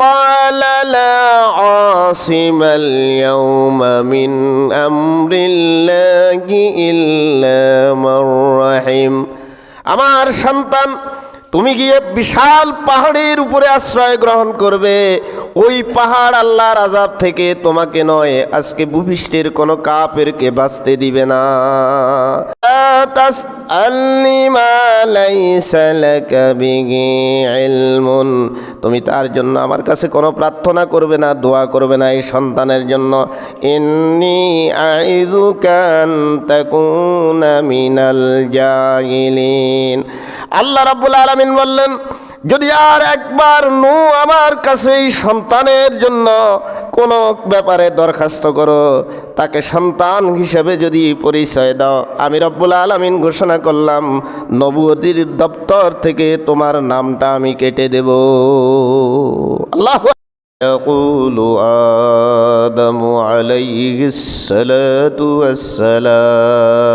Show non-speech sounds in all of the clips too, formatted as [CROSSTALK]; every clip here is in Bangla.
قال لا عاصم اليوم من أمر الله إلا من رحم আমার সন্তান তুমি গিয়ে বিশাল পাহাড়ের উপরে আশ্রয় গ্রহণ করবে। ওই পাহাড় আল্লাহর আজাব থেকে তোমাকে নয়, আজকে ভূপৃষ্ঠের কোনো কাপেরকে বাঁচতে দিবে না। তুমি তার জন্য আমার কাছে কোনো প্রার্থনা করবে না, দোয়া করবে না এই সন্তানের জন্য। আইযুকা আন তাকুনা মিনাল জাহিলিন আল্লাহ রাব্বুল আলামিন বললেন যদি আর একবার নু আমার কাছে এই সন্তানের জন্য কোনো ব্যাপারে দরখাস্ত করো তাকে সন্তান হিসেবে যদি পরিচয় দাও আমি রব্বুল আলমিন ঘোষণা করলাম নবুয়তির দপ্তর থেকে তোমার নামটা আমি কেটে দেব আল্লাহ يقول آدم عليه الصلاة والسلام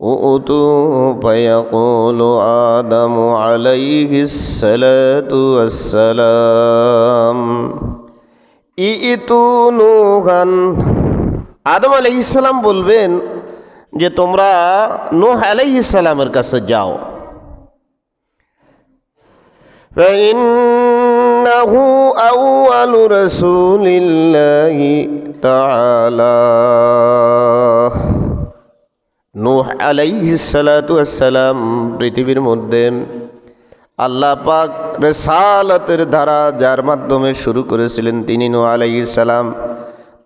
أؤتوا فيقول آدم عليه الصلاة والسلام ইতু নুহান আদম আলাইসালাম বলবেন যে তোমরা নূহ আলাইসালামের কাছে যাও فإنه أول رسول الله تعالى নূহ আলাইহিসালাম পৃথিবীর মধ্যে আল্লাহ পাক রেসালতের ধারা যার মাধ্যমে শুরু করেছিলেন তিনি নূহ আলাইহিসালাম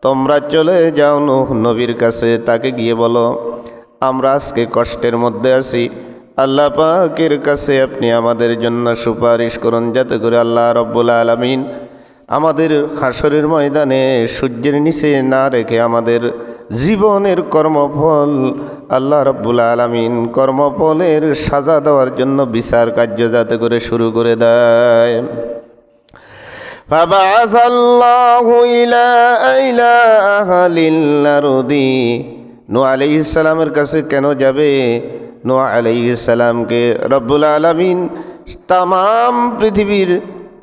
তোমরা চলে যাও নূহ নবীর কাছে, তাকে গিয়ে বলো, আমরা আজকে কষ্টের মধ্যে আছি। আল্লাহ পাকের কাছে আপনি আমাদের জন্য সুপারিশ করুন, যাতে করে আল্লাহ রব্বুল আলমিন আমাদের হাসরের ময়দানে সূর্যের নিচে না রেখে আমাদের জীবনের কর্মফল আল্লাহ রব্বুল আলমিন কর্মফলের সাজা দেওয়ার জন্য বিচার কার্য যাতে করে শুরু করে দেয় فبعث الله إلى إلى أهل الأرض নূ আলাইহিস সালামের কাছে কেন যাবে নূ আলাইহিস সালামকে রব্বুল আলামিন তাম পৃথিবীর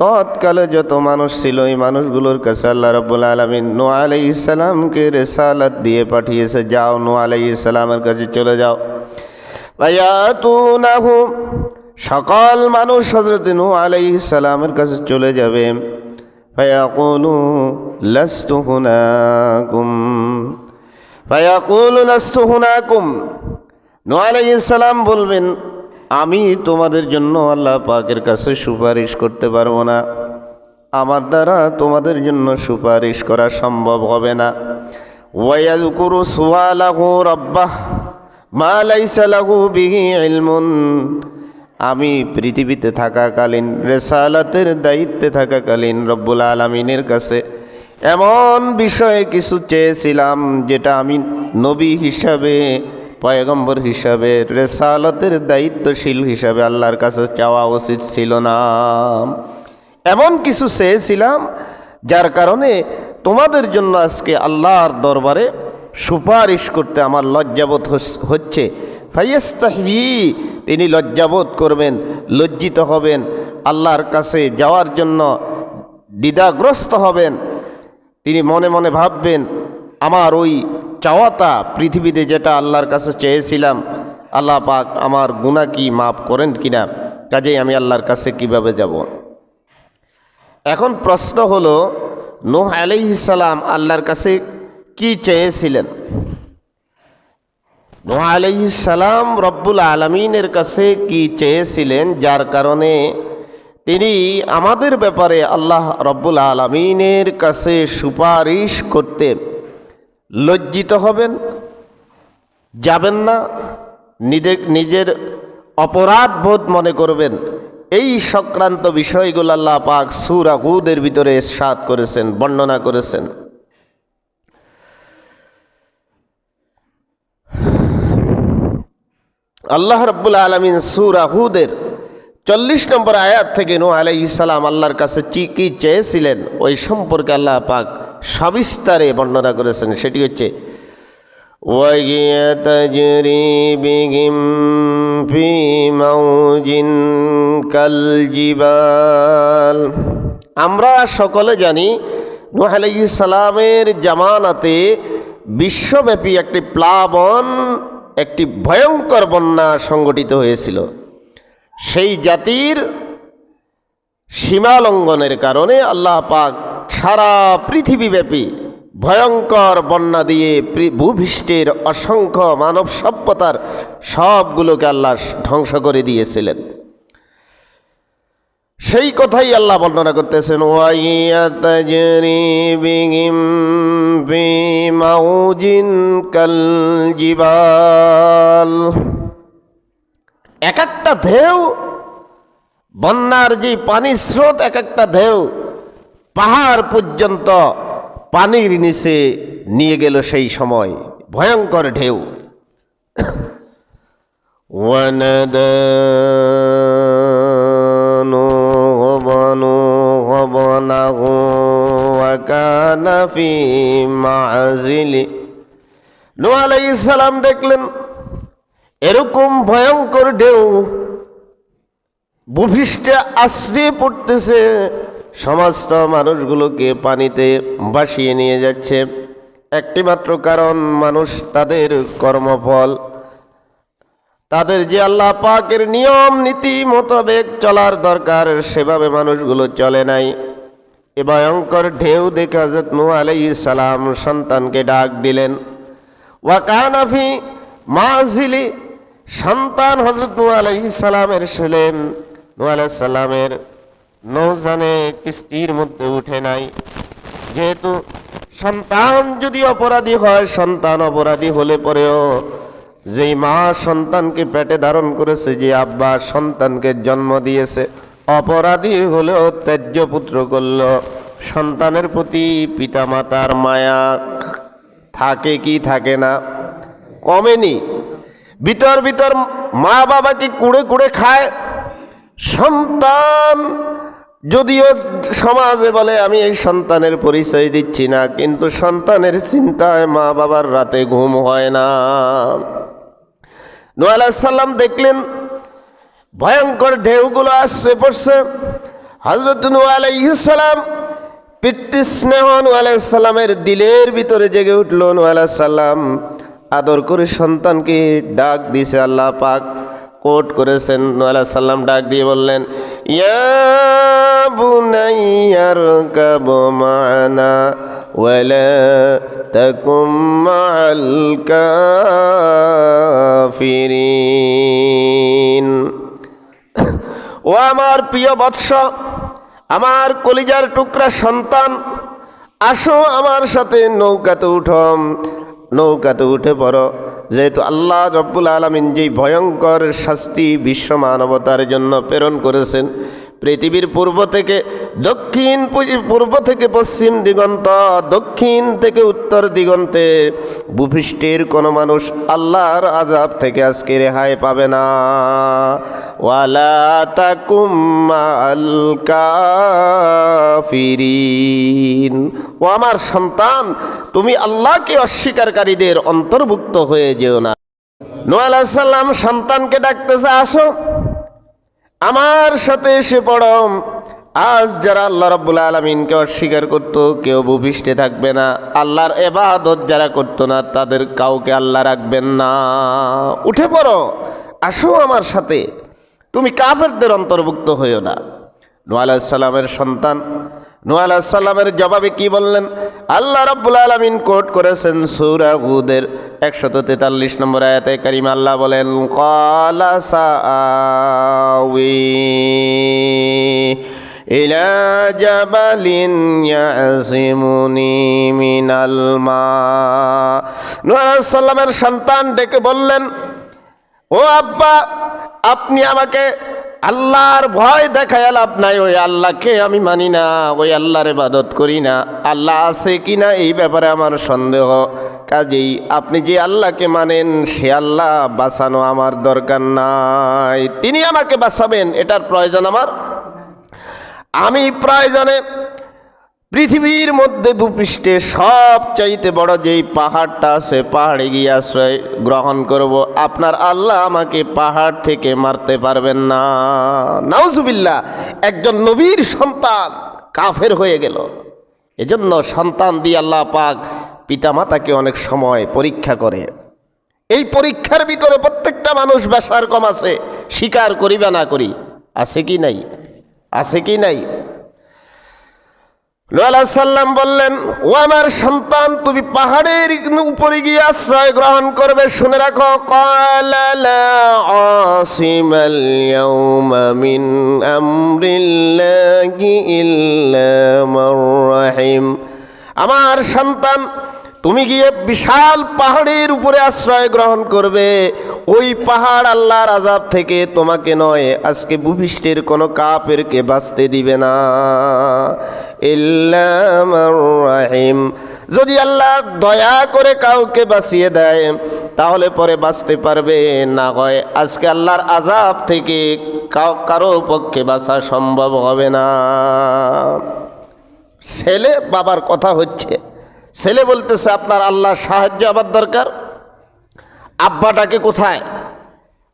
তৎকালে যত মানুষ ছিল, এই মানুষগুলোর কাছে আল্লাহ রব্বুল আলমিন নূ আলাইহিস সালামকে রেসালাত দিয়ে পাঠিয়েছে, যাও নূ আলাইহিস সালামের কাছে চলে যাও। সকল মানুষ হজরত নূ আলাইহিস সালামের কাছে চলে যাবে। ফায়াকুলু, লাস্তু হুনাকুম। ফায়াকুলু, লাস্তু হুনাকুম। নূ আলাইহিস সালাম বলবেন আমি তোমাদের জন্য আল্লাহ পাকের কাছে সুপারিশ করতে পারব না। আমার দ্বারা তোমাদের জন্য সুপারিশ করা সম্ভব হবে না। ওয়াইয়াদকুরু সুয়ালাহু রব্বাহ, মা লাইসা লাহু বিহি ইলমুন। আমি পৃথিবীতে থাকাকালীন, রেসালাতের দায়িত্বে থাকাকালীন রব্বুল আলমিনের কাছে এমন বিষয়ে কিছু চেয়েছিলাম, যেটা আমি নবী হিসাবে পয়গম্বর হিসাবে, রেসালতের দায়িত্বশীল হিসাবে আল্লাহর কাছে চাওয়া উচিত ছিল না। এমন কিছু চেয়েছিলাম, যার কারণে তোমাদের জন্য আজকে আল্লাহর দরবারে সুপারিশ করতে আমার লজ্জাবোধ হচ্ছে। ফাইয়াস্তাহি, তিনি লজ্জাবোধ করবেন, লজ্জিত হবেন, আল্লাহর কাছে যাওয়ার জন্য দ্বিধাগ্রস্ত হবেন। তিনি মনে মনে ভাববেন, আমার ওই চাওয়াতা পৃথিবীতে যেটা আল্লাহর কাছে চেয়েছিলাম, আল্লাহ পাক আমার গুণা কি মাফ করেন কিনা? কাজেই আমি আল্লাহর কাছে কীভাবে যাব? এখন প্রশ্ন হলো, নূহ আলাইহিসালাম আল্লাহর কাছে কি চেয়েছিলেন? নূহ আলাইহিসালাম রব্বুল আলমিনের কাছে কি চেয়েছিলেন? যার কারণে তিনি আমাদের ব্যাপারে আল্লাহ রব্বুল আলমিনের কাছে সুপারিশ করতে লজ্জিত হবেন, যাবেন না, নিজে নিজের অপরাধ বোধ মনে করবেন। এই সংক্রান্ত বিষয়গুলো আল্লাহ পাক সুরা হুদের ভিতরে সাত করেছেন, বর্ণনা করেছেন। আল্লাহ রব্বুল আলমিন সুরা হুদের চল্লিশ নম্বর আয়াত থেকে নূ আলাইহিস সালাম আল্লাহর কাছে কি চেয়েছিলেন? ওই সম্পর্কে আল্লাহ পাক সবিস্তারে বর্ণনা করেছেন সেটি হচ্ছে وهي تجري بهم في موج كالجبال আমরা সকলে জানি নূহ আলাইহিস সালামের জামানাতে বিশ্বব্যাপী একটি প্লাবন একটি ভয়ঙ্কর বন্যা সংগঠিত হয়েছিল সেই জাতির সীমালঙ্ঘনের কারণে আল্লাহ পাক সারা পৃথিবীব্যাপী ভয়ঙ্কর বন্যা দিয়ে ভূপৃষ্ঠের অসংখ্য মানব সভ্যতার সবগুলোকে আল্লাহ ধ্বংস করে দিয়েছিলেন। সেই কথাই আল্লাহ বর্ণনা করতেছেন জিবাল। এক একটা ঢেউ, বন্যার যে পানির স্রোত এক একটা ঢেউ পাহাড় পর্যন্ত পানির নিচে নিয়ে গেল সেই সময় ভয়ঙ্কর ঢেউ ونادى نوح ابنه وكان في معزل নূহ আলাইহিস সালাম দেখলেন এরকম ভয়ঙ্কর ঢেউ ভূপৃষ্ঠে আশ্রে পড়তেছে সমস্ত মানুষগুলোকে পানিতে ভাসিয়ে নিয়ে যাচ্ছে। একটিমাত্র কারণ, মানুষ তাদের কর্মফল, তাদের যে আল্লাহ পাকের নিয়ম, নীতি, মোতাবেক চলার দরকার, সেভাবে মানুষগুলো চলে নাই। এ ভয়ঙ্কর ঢেউ দেখে হজরত নূ আলাইহিস সালাম সন্তানকে ডাক দিলেন। ওয়াকানাফি মাজিলি সন্তান হজরত নূ আলাইহিস সালামের ছিলেন নূ আলাইহিস সালামের নৌজানে কিস্তির মধ্যে উঠে নাই যেহেতু সন্তান যদি অপরাধী হয় সন্তান অপরাধী হলে পরেও যেই মা সন্তানকে পেটে ধারণ করেছে যে আব্বা সন্তানকে জন্ম দিয়েছে অপরাধী হলেও ত্যায্য পুত্র করল সন্তানের প্রতি পিতামাতার মায়া থাকে কি থাকে না কমেনি ভিতর ভিতর মা বাবাকে কুড়ে কুড়ে খায় সন্তান যদিও সমাজে বলে, আমি এই সন্তানের পরিচয় দিচ্ছি না, কিন্তু সন্তানের চিন্তায় মা বাবার রাতে ঘুম হয় না। নু সাল্লাম দেখলেন, ভয়ঙ্কর ঢেউগুলো আশ্রে পড়ছে। হজরত নু আলাইসাল্লাম পিতৃস্নেহ নু আলাইসাল্লামের দিলের ভিতরে জেগে উঠল। নু সাল্লাম আদর করে সন্তানকে ডাক দিছে আল্লাহ পাক কোট করেছেন নু সাল্লাম ডাক দিয়ে বললেন, ইয়া বুনাইয়ার কাব মানা ওয়ালা তাকুম ও আমার প্রিয় বৎস, আমার কলিজার টুকরা সন্তান, আসো আমার সাথে নৌকাতে উঠম। নৌকাতে উঠে পড়ো। যেহেতু আল্লাহ রব্বুল আলমিন যেই ভয়ঙ্কর শাস্তি বিশ্ব মানবতার জন্য প্রেরণ করেছেন পৃথিবীর পূর্ব থেকে, দক্ষিণ পূর্ব থেকে পশ্চিম দিগন্ত, দক্ষিণ থেকে উত্তর দিগন্তে। ভূপৃষ্ঠের কোনো মানুষ আল্লাহর আজাব থেকে আজকে রেহাই পাবে না। ওয়ালা তাকুম্মা আল কাফিরিন। ও আমার সন্তান, তুমি আল্লাহকে অস্বীকারীদের অন্তর্ভুক্ত হয়ে যেও না। নোয়াল সাল্লাম সন্তানকে ডাকতেছে, আসো। আমার সাথে এসে পড়ম। আজ যারা আল্লাহ রব্বুল আলমিনকে অস্বীকার করত, কেউ ভূপৃষ্ঠে থাকবে না। আল্লাহর এবাদত যারা করতো না, তাদের কাউকে আল্লাহ রাখবেন না। উঠে পড়ো, আসো আমার সাথে। তুমি কাফেরদের অন্তর্ভুক্ত হইও না। নোয়াল সালামের সন্তান নোয়াল সাল্লামের জবাবে কি বললেন আল্লাহ রাব্বুল আলমিন কোট করেছেন সৌরা হুদের একশত তেতাল্লিশ নম্বর আয়াতে কারিম আল্লাহ বলেন কলা সাউই إلى جبل يعصمني من الماء নূহ সাল্লামের সন্তান ডেকে বললেন ও আব্বা আপনি আমাকে আল্লাহর ভয় দেখায় লাভ নাই, ওই আল্লাহকে আমি মানি না, ওই আল্লাহর ইবাদত করি না। আল্লাহ আছে কি না এই ব্যাপারে আমার সন্দেহ। কাজেই আপনি যে আল্লাহকে মানেন, সে আল্লাহ বাঁচানো আমার দরকার নাই। তিনি আমাকে বাঁচাবেন, এটার প্রয়োজন আমার। আমি প্রয়োজনে পৃথিবীর মধ্যে ভূপৃষ্ঠে সব চাইতে বড় যেই পাহাড়টা আছে, পাহাড়ে গিয়ে আশ্রয় গ্রহণ করব, আপনার আল্লাহ আমাকে পাহাড় থেকে মারতে পারবেন না। নাউজুবিল্লাহ, একজন নবীর সন্তান কাফের হয়ে গেল। এজন্য সন্তান দিয়ে আল্লাহ পাক পিতামাতাকে অনেক সময় পরীক্ষা করে। এই পরীক্ষার ভিতরে প্রত্যেকটা মানুষ বেসার কম আছে স্বীকার করি বা না করি। আছে কি নাই? আছে কি নাই? সাল্লাম বললেন, ও আমার সন্তান, তুমি পাহাড়ের উপরে গিয়ে আশ্রয় গ্রহণ করবে, শুনে রাখো। আমার সন্তান তুমি গিয়ে বিশাল পাহাড়ের উপরে আশ্রয় গ্রহণ করবে। ওই পাহাড় আল্লাহর আজাব থেকে তোমাকে নয়, আজকে ভূপৃষ্ঠের কোনো কাপেরকে বাঁচতে দিবে না। রাহিম। যদি আল্লাহ দয়া করে কাউকে বাঁচিয়ে দেয়, তাহলে পরে বাঁচতে পারবে না হয়। আজকে আল্লাহর আজাব থেকে কারও পক্ষে বাঁচা সম্ভব হবে না। ছেলে বাবার কথা হচ্ছে ছেলে বলতেছে, আপনার আল্লাহ সাহায্য আবার দরকার। আব্বাটাকে কোথায়?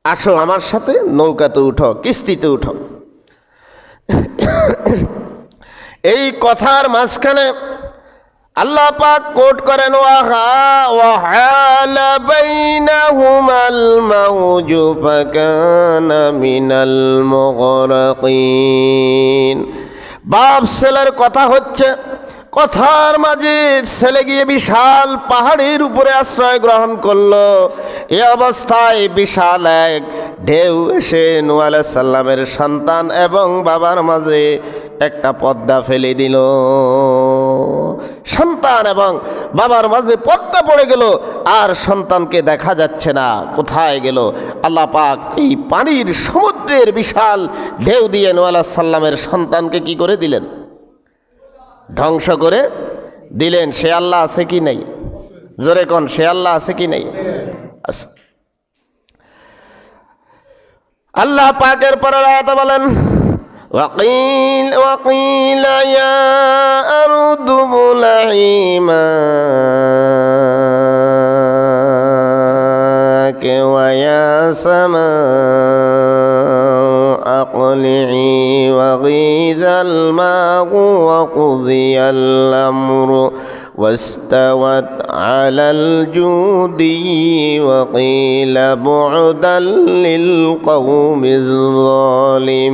আসো আমার সাথে, নৌকাতে উঠো, কিস্তিতে উঠো। এই কথার মাঝখানে আল্লাহ পাক কোট করেন, ওয়াহা মিনাল বাপ ছেলের কথা হচ্ছে কথার মাঝে ছেলে গিয়ে বিশাল পাহাড়ের উপরে আশ্রয় গ্রহণ করল। এ অবস্থায় বিশাল এক ঢেউ এসে নু সাল্লামের সন্তান এবং বাবার মাঝে একটা পদ্মা ফেলে দিল। সন্তান এবং বাবার মাঝে পদ্মা পড়ে গেল, আর সন্তানকে দেখা যাচ্ছে না, কোথায় গেল? আল্লাহ পাক এই পানির সমুদ্রের বিশাল ঢেউ দিয়ে নোয়ালা সাল্লামের সন্তানকে কি করে দিলেন? ধ্বংস করে দিলেন সে আল্লাহ আছে কি নেই জোরে কন সে আল্লাহ আছে কি নেই আছে আল্লাহ পাকের পরে আয়াত বলেন وقيل وقيل يا أرض ابلعي ماءك ويا سماء أقلعي وغيظ الماء وقضي الأمر واستوت على الجودي وقيل بعدا للقوم الظالمين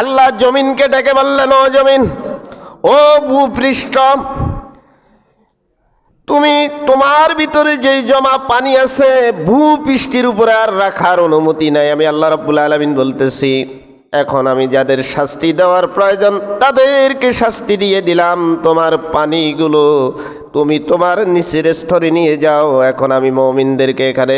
আল্লাহ জমিনকে ডেকে বললেন ও জমিন ও ভূপৃষ্ঠ তুমি তোমার ভিতরে যেই জমা পানি আছে ভূপৃষ্ঠের উপরে আর রাখার অনুমতি নাই। আমি আল্লাহ রব্বুল আলমিন বলতেছি, এখন আমি যাদের শাস্তি দেওয়ার প্রয়োজন, তাদেরকে শাস্তি দিয়ে দিলাম। তোমার পানিগুলো তুমি তোমার নিচের স্তরে নিয়ে যাও, এখন আমি মমিনদেরকে এখানে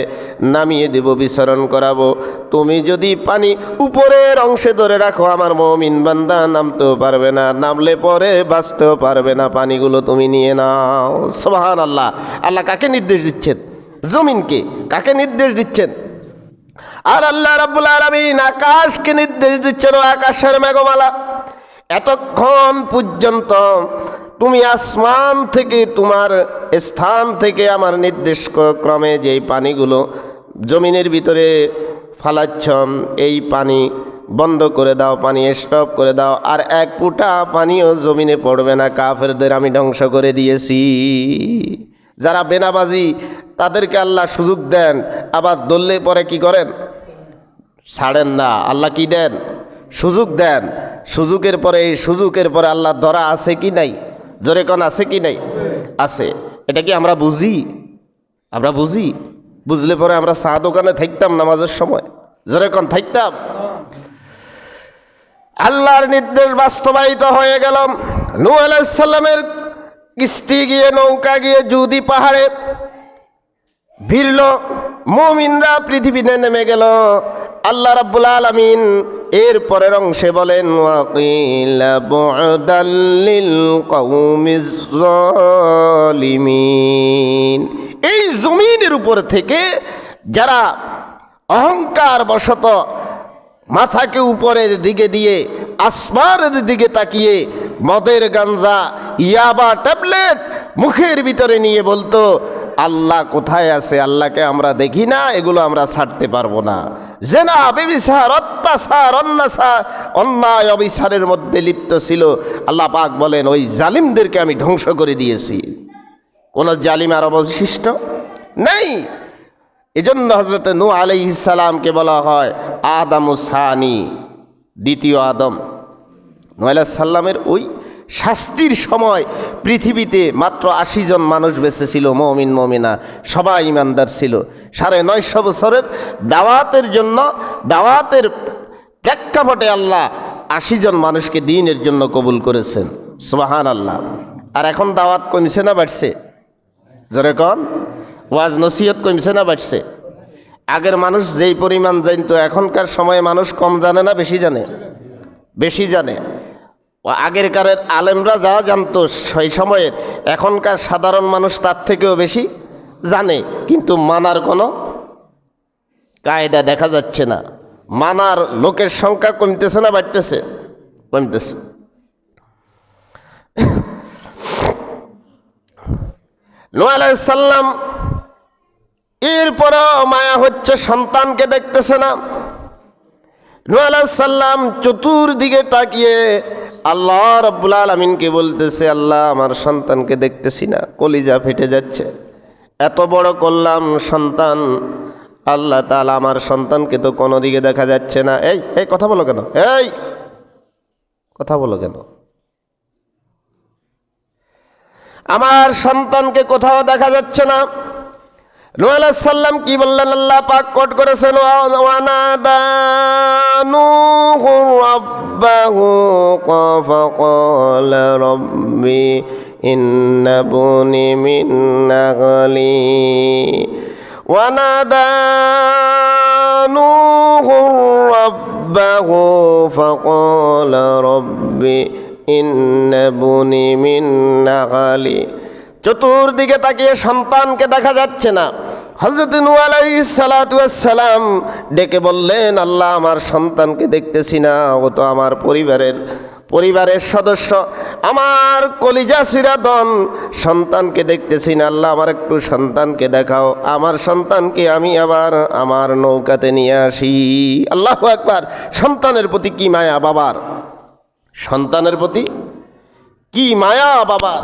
নামিয়ে দেব বিচরণ করাবো। তুমি যদি পানি উপরের অংশে ধরে রাখো, আমার মমিন বান্দা নামতেও পারবে না, নামলে পরে বাঁচতেও পারবে না, পানিগুলো তুমি নিয়ে নাও। সোহান আল্লাহ আল্লাহ কাকে নির্দেশ দিচ্ছেন? জমিনকে কাকে নির্দেশ দিচ্ছেন? আর আল্লাহ রাব্বুল আলামিন আকাশকে নির্দেশ দিচ্ছেন আকাশের মেঘমালা। এতক্ষণ পর্যন্ত তুমি আসমান থেকে, তোমার স্থান থেকে আমার নির্দেশ ক্রমে যেই পানিগুলো জমিনের ভিতরে ফালাচ্ছ, এই পানি বন্ধ করে দাও, পানি স্টপ করে দাও। আর এক ফুটা পানিও জমিনে পড়বে না, কাফেরদের আমি ধ্বংস করে দিয়েছি। যারা বেনাবাজি, তাদেরকে আল্লাহ সুযোগ দেন, আবার দললে পরে কি করেন? ছাড়েন না, আল্লাহ কি দেন? সুযোগ দেন। সুযোগের পরে, এই সুযোগের পরে আল্লাহ ধরা আছে কি নাই? জোরে কন আছে কি নাই? আছে। এটা কি আমরা বুঝি? আমরা বুঝি? বুঝলে পরে আমরা চা দোকানে থাকতাম নামাজের সময়। জোরে কন, থাকতাম? আল্লাহর নির্দেশ বাস্তবায়িত হয়ে গেলাম নু আলাইসাল্লামের কিস্তি গিয়ে, নৌকা গিয়ে জুদি পাহাড়ে ভিড়ল, মুমিনরা পৃথিবীতে নেমে গেল। আল্লাহ রাব্বুল আলামিন এর পরের অংশে বলেন এই জমিনের উপর থেকে যারা অহংকার বশত মাথাকে উপরের দিকে দিয়ে, আসমানের দিকে তাকিয়ে মদের গাঞ্জা, ইয়াবা, ট্যাবলেট মুখের ভিতরে নিয়ে বলতো, আল্লাহ কোথায় আছে? আল্লাহকে আমরা দেখি না, এগুলো আমরা ছাড়তে পারব না। জেনা বেবিসার অত্যাচার অন্যাচার অন্যায়, অবিচারের মধ্যে লিপ্ত ছিল। আল্লাহ পাক বলেন, ওই জালিমদেরকে আমি ধ্বংস করে দিয়েছি। কোনো জালিম আর অবশিষ্ট নেই। এজন্য হজরত নু আলাইসালামকে বলা হয় আদম সানি, দ্বিতীয় আদম। নু সাল্লামের ওই শাস্তির সময় পৃথিবীতে মাত্র আশি জন মানুষ বেঁচে ছিল, মমিন, মমিনা, সবাই ইমানদার ছিল। সাড়ে নয়শো বছরের দাওয়াতের জন্য, দাওয়াতের প্রেক্ষাপটে আল্লাহ আশি জন মানুষকে দিনের জন্য কবুল করেছেন। সুবাহান আল্লাহ আর এখন দাওয়াত কমছে না বাড়ছে? জোরে কন। ওয়াজ নসিহত কমছে না বাড়ছে? আগের মানুষ যেই পরিমাণ জানতো, এখনকার সময়ে মানুষ কম জানে না, বেশি জানে? বেশি জানে। ও আগের কারের আলেমরা যা জানতো সেই সময়ের, এখনকার সাধারণ মানুষ তার থেকেও বেশি জানে, কিন্তু মানার কোনো কায়দা দেখা যাচ্ছে না। মানার লোকের সংখ্যা কমতেছে না, বাড়তেছে, কমতেছে। [COUGHS] সাল্লাম এরপরেও মায়া হচ্ছে সন্তানকে দেখতেছে না। সাল্লাম চতুর্দিকে তাকিয়ে আল্লাহ রব্বুল আলমিনকে বলতেছে, আল্লাহ, আমার সন্তানকে দেখতেছি না, কলিজা ফেটে যাচ্ছে। এত বড় করলাম সন্তান, আল্লাহ তালা আমার সন্তানকে তো কোনো দিকে দেখা যাচ্ছে না। এই এই, কথা বলো কেন? এই, কথা বলো কেন? আমার সন্তানকে কোথাও দেখা যাচ্ছে না। নোয়াল সাল্লাম কি বললেন আল্লাহ পাক কোট করেছেন ওয়ানাদানু রব্বাহু فقال ربي إن بني من نغلي ونادى نوح ربه فقال ربي إن بني من نغلي চতুর্দিকে তাকিয়ে সন্তানকে দেখা যাচ্ছে না। হজরত নু সালাম ডেকে বললেন, আল্লাহ, আমার সন্তানকে দেখতেছি না, ও তো আমার পরিবারের পরিবারের সদস্য। আমার কলিজা সিরাদন সন্তানকে দেখতেছি না। আল্লাহ, আমার একটু সন্তানকে দেখাও। আমার সন্তানকে আমি আবার আমার নৌকাতে নিয়ে আসি। আল্লাহ একবার সন্তানের প্রতি কি মায়া, বাবার? সন্তানের প্রতি কি মায়া, বাবার?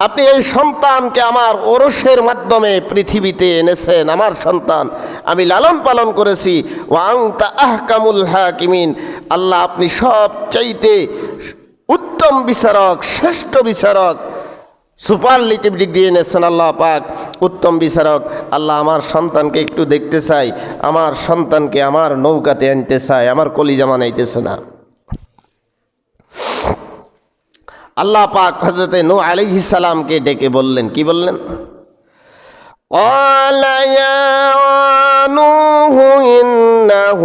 আপনি এই সন্তানকে আমার ওরসের মাধ্যমে পৃথিবীতে এনেছেন, আমার সন্তান। আমি লালন পালন করেছি। ওয়াং তা ওয়াংতা আহকামুল হাকিমিন। আল্লাহ আপনি সব চাইতে উত্তম বিচারক, শ্রেষ্ঠ বিচারক। সুপারলিটিভ ডিগ্রি এনেছেন আল্লাহ পাক। উত্তম বিচারক। আল্লাহ আমার সন্তানকে একটু দেখতে চাই। আমার সন্তানকে আমার নৌকাতে আনতে চাই। আমার কলিজা মানাইতেছে না। আল্লাহ পাক হজরতে নু আলাইহিস সালামকে ডেকে বললেন কি বললেন قال يا نوح إنه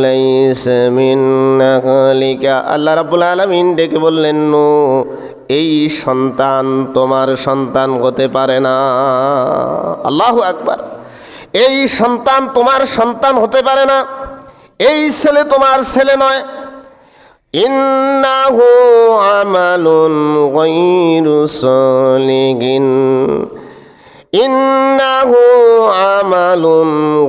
ليس من أهلك আল্লাহ রাব্বুল আলামিন ডেকে বললেন নু এই সন্তান তোমার সন্তান হতে পারে না আল্লাহু আকবার এই সন্তান তোমার সন্তান হতে পারে না এই ছেলে তোমার ছেলে নয় إنه عمل غير صالح إنه عمل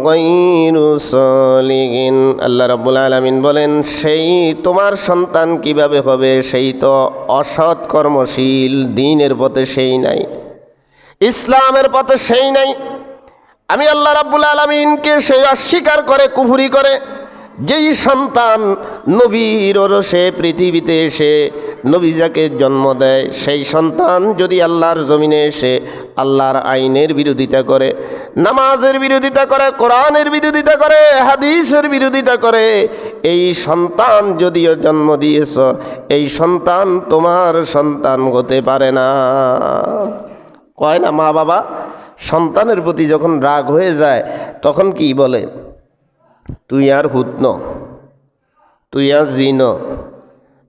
غير صالح আল্লাহ রাব্বুল আলামিন বলেন সেই তোমার সন্তান কিভাবে হবে সেই তো অসৎ কর্মশীল দিনের পথে সেই নাই ইসলামের পথে সেই নাই আমি আল্লাহ রাব্বুল আলমিনকে সেই অস্বীকার করে কুফুরি করে যেই সন্তান নবীর ওরসে পৃথিবীতে এসে নবীজাকে জন্ম দেয়, সেই সন্তান যদি আল্লাহর জমিনে এসে আল্লাহর আইনের বিরোধিতা করে, নামাজের বিরোধিতা করে, কোরআনের বিরোধিতা করে, হাদিসের বিরোধিতা করে, এই সন্তান যদিও জন্ম দিয়েছ, এই সন্তান তোমার সন্তান হতে পারে না। কয় না মা বাবা? সন্তানের প্রতি যখন রাগ হয়ে যায়, তখন কি বলে? তুই আর হুতন তুই আর জিন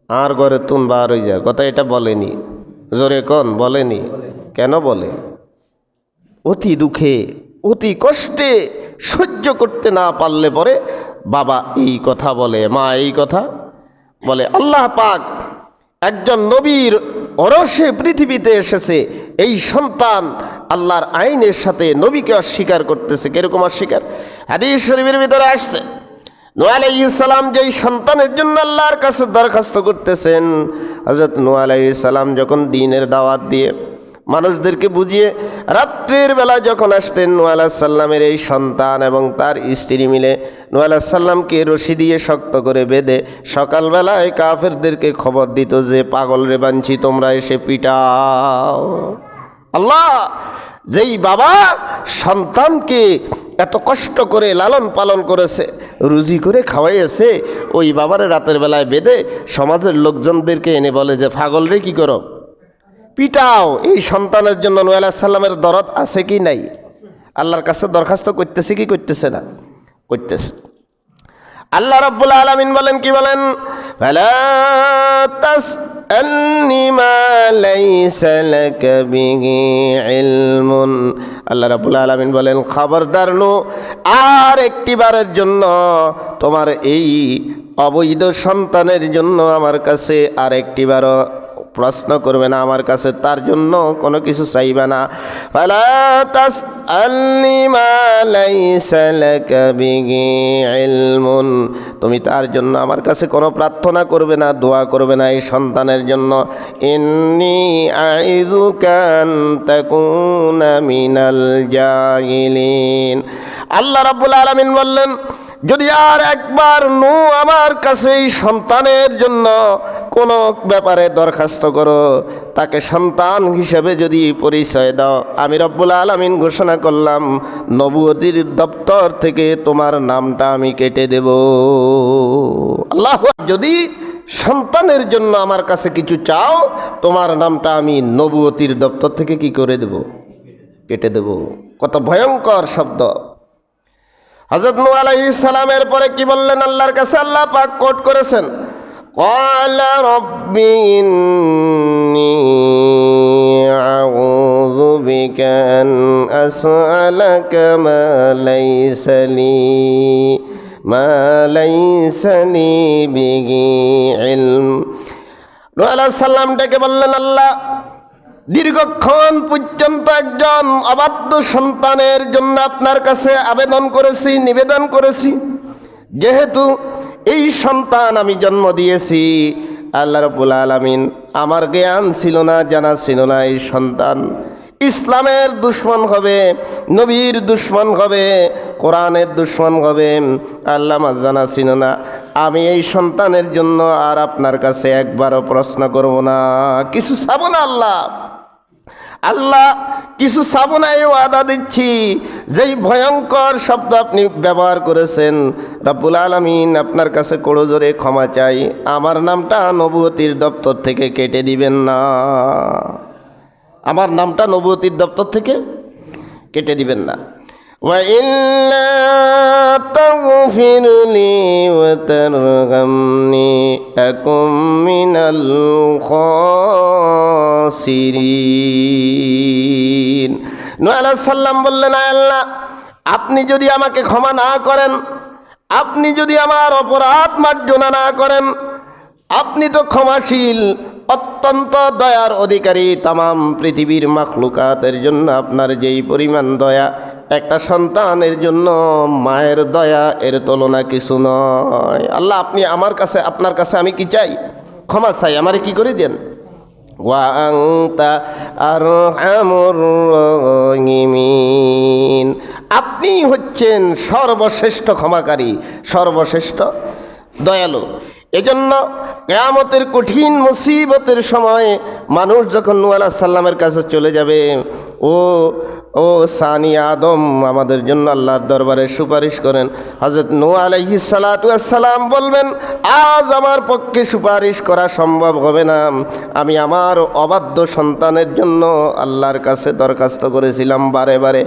আর ঘরে তুন বার হয়ে যা কথা এটা বলেনি। জোরে কন, বলেনি। কেন বলে? অতি দুঃখে, অতি কষ্টে সহ্য করতে না পারলে পরে বাবা এই কথা বলে, মা এই কথা বলে, আল্লাহ পাক একজন নবীর অরসে পৃথিবীতে এসেছে, এই সন্তান আল্লাহর আইনের সাথে নবীকে অস্বীকার করতেছে। কীরকম অস্বীকার? হাদিস শরীফের ভিতরে আসছে নোয়া যে যেই সন্তানের জন্য আল্লাহর কাছে দরখাস্ত করতেছেন হজরত নোয়া সালাম যখন দিনের দাওয়াত দিয়ে মানুষদেরকে বুঝিয়ে রাত্রির বেলা যখন আসতেন নোয়ালা সাল্লামের এই সন্তান এবং তার স্ত্রী মিলে নোয়ালা সাল্লামকে রশি দিয়ে শক্ত করে বেঁধে সকালবেলায় কাফেরদেরকে খবর দিত যে, পাগল রে বাঞ্ছি, তোমরা এসে পিটাও। আল্লাহ, যেই বাবা সন্তানকে এত কষ্ট করে লালন পালন করেছে, রুজি করে খাওয়াইয়েছে, ওই বাবারে রাতের বেলায় বেঁধে সমাজের লোকজনদেরকে এনে বলে যে, পাগল রে, কী করো? পিটাও, এই সন্তানের জন্য নূহ আলাইহিস সালামের দরদ আছে কি নাই? আল্লাহর কাছে দরখাস্ত করতেছে কি করতেছে না? করতেছে। আল্লাহ রাব্বুল আলামিন বলেন, কি বলেন? আল্লাহ রাব্বুল আলামিন বলেন, খবরদার নো আর একটি বারের জন্য তোমার এই অবৈধ সন্তানের জন্য আমার কাছে আর একটি বারও প্রশ্ন করবে না আমার কাছে, তার জন্য কোনো কিছু চাইবে না। তুমি তার জন্য আমার কাছে কোনো প্রার্থনা করবে না, দোয়া করবে না এই সন্তানের জন্য। মিনাল আল্লাহ রাব্বুল আলামিন বললেন যদি আর একবার নু আমার কাছে সন্তানের জন্য কোনো ব্যাপারে দরখাস্ত করো, তাকে সন্তান হিসেবে যদি পরিচয় দাও। আমি রব্বুল আলমিন ঘোষণা করলাম, নবুয়তির দপ্তর থেকে তোমার নামটা আমি কেটে দেব। আল্লাহ যদি সন্তানের জন্য আমার কাছে কিছু চাও, তোমার নামটা আমি নবুয়তির দপ্তর থেকে কি করে দেব? কেটে দেব। কত ভয়ঙ্কর শব্দ। হজরত নু আলাইহিস সালামের পরে কি বললেন আল্লাহর কাছে আল্লাহ পাক কোট করেছেন قال رب إني أعوذ بك أن أسألك ما ليس لي ما ليس لي به علم নূহ আলাইহিস সালাম ডেকে বললেন আল্লাহ দীর্ঘক্ষণ পর্যন্ত একজন অবাধ্য সন্তানের জন্য আপনার কাছে আবেদন করেছি, নিবেদন করেছি। যেহেতু এই সন্তান আমি জন্ম দিয়েছি, আল্লাহ রবুল আলমিন আমার জ্ঞান ছিল না, জানা ছিল না এই সন্তান। ইসলামের দুশ্মন হবে, নবীর দুশ্মন হবে, কোরআনের দুশ্মন হবে আল্লাহ জানা ছিল না। আমি এই সন্তানের জন্য আর আপনার কাছে একবারও প্রশ্ন করব না। কিছু চাবো না আল্লাহ। আল্লাহ, কিছু সাবনায় আদা দিচ্ছি। যেই ভয়ঙ্কর শব্দ আপনি ব্যবহার করেছেন, রাব্বুল আলমিন আপনার কাছে কোড়ো জোরে ক্ষমা চাই। আমার নামটা নবতির দপ্তর থেকে কেটে দিবেন না। আমার নামটা নবতির দপ্তর থেকে কেটে দিবেন না। وإلا تغفر لي وترحمني أكن من الخاسرين নূহ আলাইহিস সাল্লাম বললেন "আয় আল্লাহ আপনি যদি আমাকে ক্ষমা না করেন আপনি যদি আমার অপরাধ মার্জনা না করেন আপনি তো ক্ষমাশীল অত্যন্ত দয়ার অধিকারী তামাম পৃথিবীর মাখলুকাতের জন্য আপনার যেই পরিমাণ দয়া, একটা সন্তানের জন্য মায়ের দয়া এর তুলনা কিছু নয়। আল্লাহ, আপনি আমার কাছে, আপনার কাছে আমি কি চাই? ক্ষমা চাই, আমারে কি করে দেন? আপনি হচ্ছেন সর্বশ্রেষ্ঠ ক্ষমাকারী, সর্বশ্রেষ্ঠ দয়ালু। এজন্য কেয়ামতের কঠিন মুসিবতের সময় মানুষ যখন নু আলাহ সাল্লামের কাছে চলে যাবে ও ও সানি আদম, আমাদের জন্য আল্লাহর দরবারে সুপারিশ করেন। হজরত নু আলাইহি সালাম বলবেন, আজ আমার পক্ষে সুপারিশ করা সম্ভব হবে না। আমি আমার অবাধ্য সন্তানের জন্য আল্লাহর কাছে দরখাস্ত করেছিলাম বারে বারে।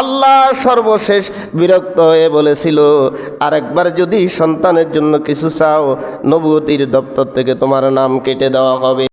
আল্লাহ সর্বশেষ বিরক্ত হয়ে বলেছিল, আরেকবার যদি সন্তানের জন্য কিছু চাও নবুতির দপ্তর থেকে তোমার নাম কেটে দেওয়া হবে।